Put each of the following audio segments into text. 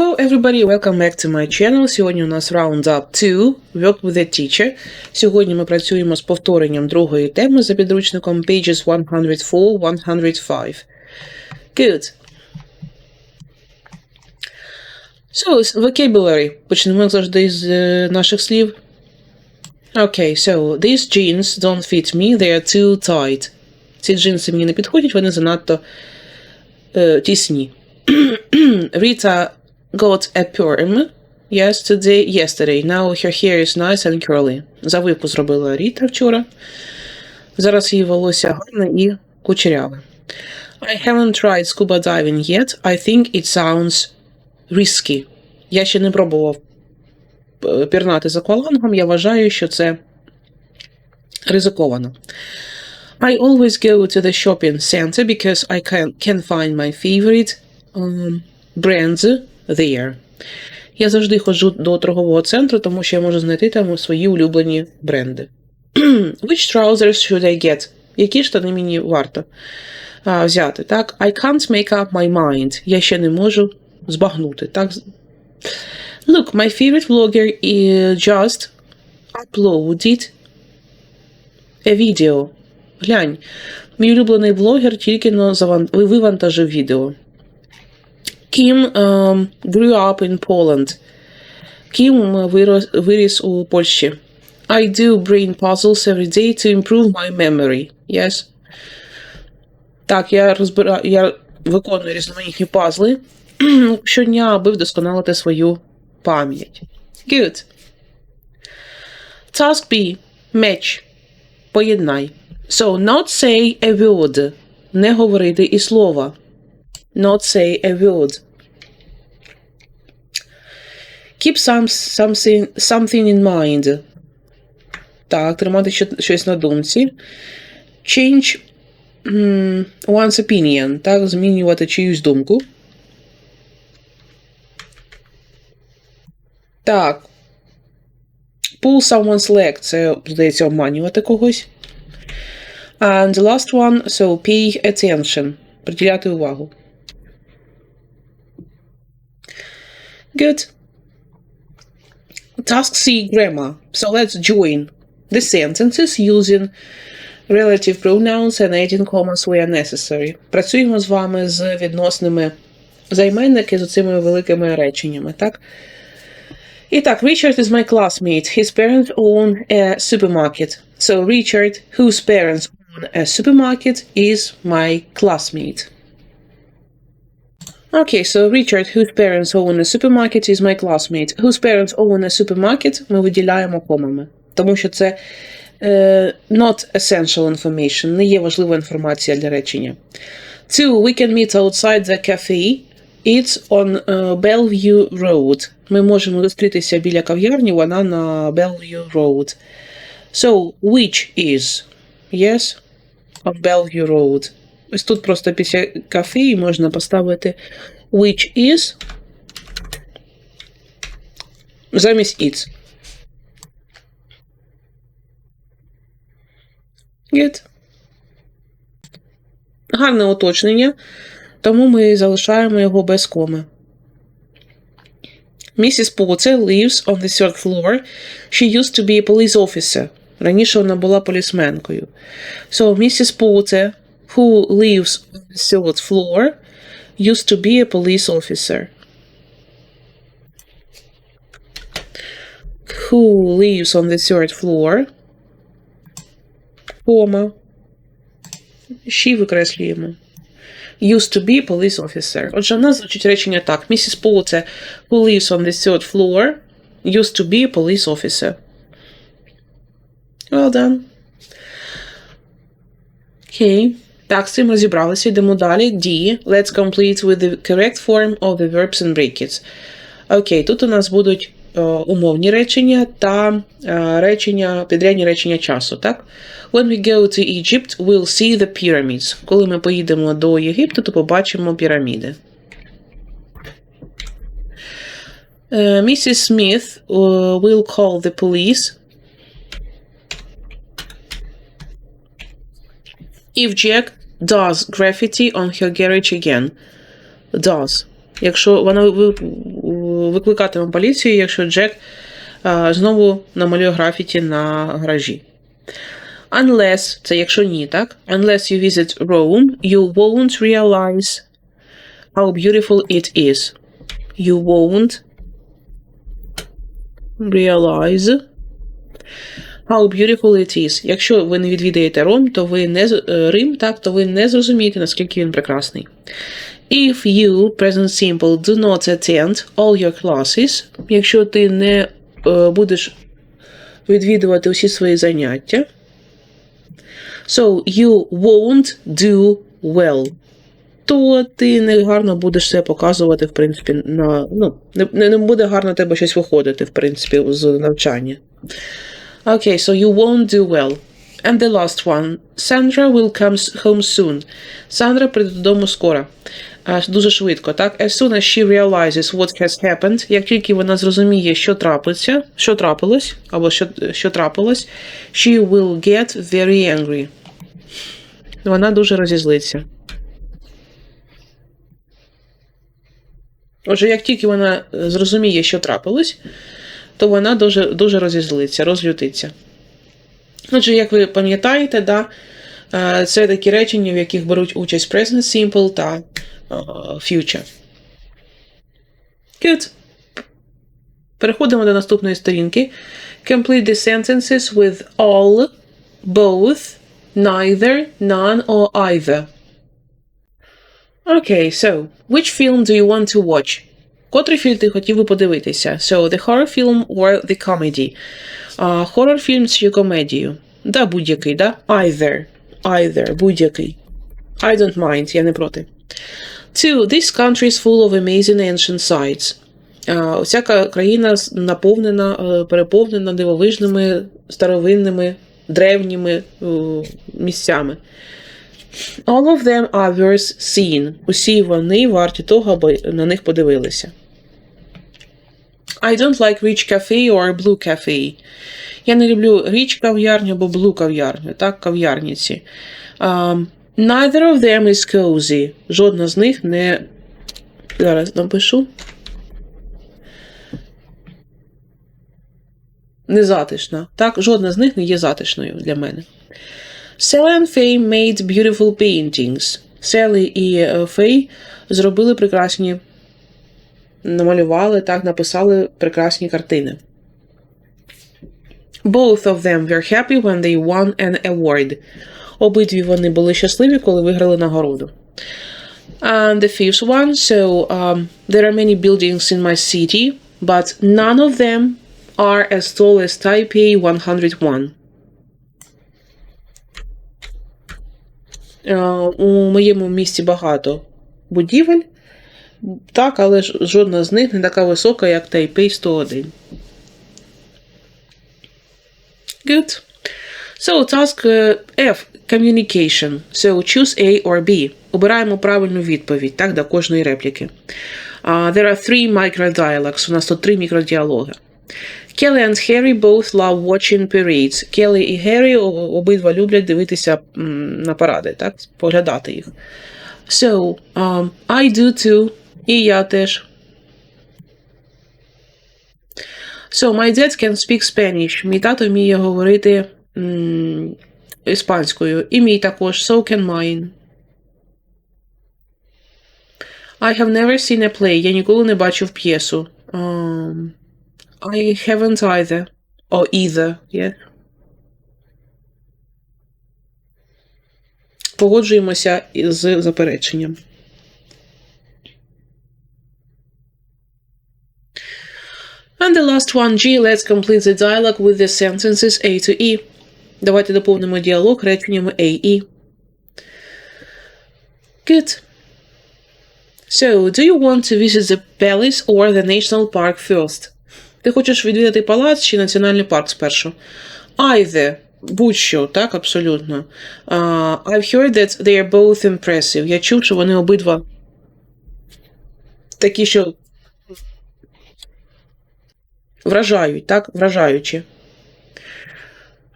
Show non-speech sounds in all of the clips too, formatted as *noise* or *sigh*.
Hello everybody, welcome back to my channel. Сьогодні у нас Roundup 2, Work with a Teacher. Сьогодні ми працюємо з повторенням другої теми за підручником Pages 104-105. Good. So, vocabulary. Почнемо як завжди з е, наших слів. Okay, so these jeans don't fit me, they are too tight. Ці джинси мені не підходять, вони занадто е, тісні. *clears throat* Rita got a perm yesterday, yesterday. Now her hair is nice and curly. Завивку зробила Ріта вчора. Зараз її волосся гарне і кучеряве. I haven't tried scuba diving yet. I think it sounds risky. Я ще не пробував е, пірнати з аквалангом. Я вважаю, що це ризиковано. I always go to the shopping center because I can, can find my favorite um, brands there. Я завжди ходжу до торгового центру, тому що я можу знайти там свої улюблені бренди. *clears throat* Which trousers should I get? Які штани мені варто а, взяти? Так? I can't make up my mind. Я ще не можу збагнути. Так? Look, my favorite vlogger just uploaded a video. Глянь, мій улюблений блогер тільки но вивантажив відео. Kim um, grew up in Poland. Кім вирос, виріс у Польщі. I do brain puzzles every day to improve my memory. Yes. Так, я розбира... я виконую різноманітні пазли *clears throat* щодня, аби вдосконалити свою пам'ять. Good. Task B. Match. Поєднай. So, not say a word. Не говорити і слова. Not say a word. Keep some, something, something in mind. Так, тримати щось на думці. Change mm, one's opinion. Так, змінювати чиюсь думку. Так. Pull someone's leg. Це, здається, обманювати когось. And the last one, so pay attention. Приділяти увагу. Good. Task C grammar. So let's join the sentences using relative pronouns and adding commas where necessary. Працюємо з вами з відносними займенники з цими великими реченнями, так? І так, Richard is my classmate. His parents own a supermarket. So Richard, whose parents own a supermarket, is my classmate. Okay, so Richard, whose parents own a supermarket, is my classmate. Whose parents own a supermarket ми виділяємо комами. Тому що це uh, not essential information, не є важлива інформація для речення. Two, we can meet outside the cafe. It's on uh, Bellevue Road. Ми можемо зустрітися біля кав'ярні, вона на Bellevue Road. So, which is? Yes? On Bellevue Road. Ось тут просто після кафе можна поставити which is замість it's. Good. Гарне уточнення, тому ми залишаємо його без коми. Mrs. Potter lives on the third floor. She used to be a police officer. Раніше вона була полісменкою. So, Mrs. Potter who lives on the third floor used to be a police officer. Who lives on the third floor? Кома. She викреслюємо. Used to be a police officer. Отже, у нас звучить речення так. Mrs. Potter, who lives on the third floor, used to be a police officer. Well done. Okay. Так, з цим розібралися. Йдемо далі. D. Let's complete with the correct form of the verbs and brackets. Окей, тут у нас будуть е, умовні речення та е, речення, підрядні речення часу. так? When we go to Egypt, we'll see the pyramids. Коли ми поїдемо до Єгипту, то побачимо піраміди. Uh. Smith uh, will call the police if Jack does graffiti on her garage again. Does. Якщо вона викликатиме поліцію, якщо Джек е, знову намалює графіті на гаражі. Unless, це якщо ні, так? Unless you visit Rome, you won't realize how beautiful it is. You won't realize how beautiful it is. Якщо ви не відвідаєте Ром, то ви не е, Рим, так, то ви не зрозумієте, наскільки він прекрасний. If you, present simple, do not attend all your classes, якщо ти не е, будеш відвідувати усі свої заняття, so you won't do well. То ти не гарно будеш себе показувати, в принципі, на, ну, не не буде гарно тебе щось виходити, в принципі, з навчання. Okay, so you won't do well. And the last one. Sandra will come home soon. Сандра прийде додому скоро. Дуже швидко, так? As soon as she realizes what has happened, як тільки вона зрозуміє, що трапиться, що трапилось, або що, що трапилось, she will get very angry. Вона дуже розізлиться. Отже, як тільки вона е, зрозуміє, що трапилось, то вона дуже, дуже розізлиться, розлютиться. Отже, як ви пам'ятаєте, да, е, це такі речення, в яких беруть участь Present Simple та е, Future. Good. Переходимо до наступної сторінки. Complete the sentences with all, both, neither, none or either. Okay, so, which film do you want to watch? Котрий фільм ти хотів би подивитися? So, the horror film or the comedy? Хорор фільм чи комедію? Да, будь-який, да? Either. Either, будь-який. I don't mind, я не проти. Two, this country is full of amazing ancient sites. А, Ця ка- країна наповнена, е, переповнена дивовижними, старовинними, древніми е, місцями. All of them are worth seeing. Усі вони варті того, аби на них подивилися. I don't like rich cafe or blue cafe. Я не люблю річ кав'ярню або blue кав'ярню, так, кав'ярніці. Um, neither of them is cozy. Жодна з них не. Зараз напишу. Не затишна. Так, жодна з них не є затишною для мене. Sally and Faye made beautiful paintings. Селі і Фей зробили прекрасні, намалювали, так, написали прекрасні картини. Both of them were happy when they won an award. Обидві вони були щасливі, коли виграли нагороду. And the fifth one, so um, there are many buildings in my city, but none of them are as tall as Taipei 101. Е, У моєму місті багато будівель, так, але жодна з них не така висока, як Тайпей 101. Good. So, task е, F. Communication. So, choose A or B. Обираємо правильну відповідь, так, до кожної репліки. Uh, there are three microdialogues. У нас тут три мікродіалоги. Kelly and Harry both love watching parades. Келлі і Геррі обидва люблять дивитися на паради, так? Поглядати їх. So, um, I do too. І я теж. So, my dad can speak Spanish. Мій тато вміє говорити м, іспанською. І мій також. So can mine. I have never seen a play. Я ніколи не бачив п'єсу. Um, I haven't either. Or either, yeah. Погоджуємося з запереченням. And the last one, G, let's complete the dialogue with the sentences A to E. Давайте доповнимо діалог реченнями A і. Good. So, do you want to visit the palace or the national park first? Ти хочеш відвідати палац чи національний парк спершу? Either. Будь-що, так, абсолютно. Uh, I've heard that they are both impressive. Я чув, що вони обидва такі, що вражають, так? Вражаючі.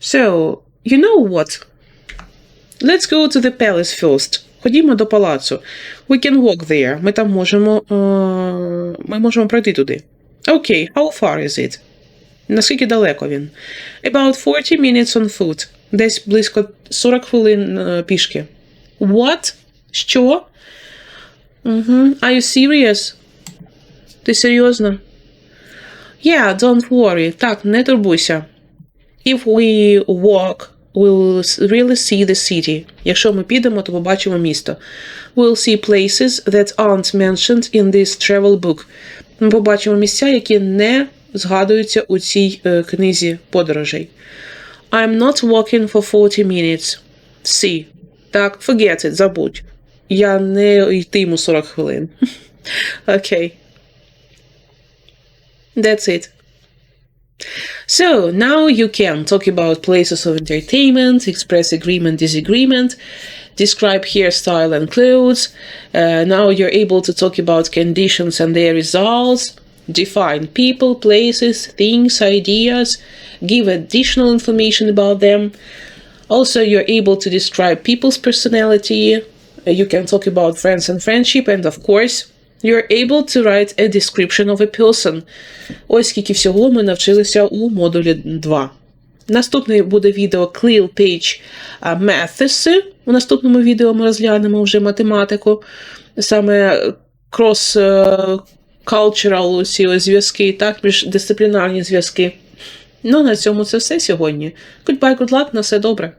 So, you know what? Let's go to the palace first. Ходімо до палацу. We can walk there. Ми там можемо. е, Ми можемо пройти туди. Окей, how far is it? Наскільки далеко він? About 40 minutes on foot. Десь близько 40 хвилин е, пішки. What? Що? Угу. Are you serious? Ти серйозно? Yeah, don't worry. Так, не турбуйся. If we walk, we'll really see the city. Якщо ми підемо, то побачимо місто. We'll see places that aren't mentioned in this travel book. Ми побачимо місця, які не згадуються у цій е, книзі подорожей. I'm not walking for 40 minutes. See. Так, forget it, забудь. Я не йтиму 40 хвилин. Окей. That's it. So now you can talk about places of entertainment, express agreement, disagreement, describe hairstyle and clothes. Uh, now you're able to talk about conditions and their results, define people, places, things, ideas, give additional information about them. Also, you're able to describe people's personality. Uh, You can talk about friends and friendship, and of course, you're able to write a description of a person. Ось скільки всього ми навчилися у модулі 2. Наступний буде відео Clear Page а, Methods. У наступному відео ми розглянемо вже математику, саме е, cultural ці ось зв'язки, так, міждисциплінарні зв'язки. Ну, на цьому це все сьогодні. Goodbye, good luck, на все добре.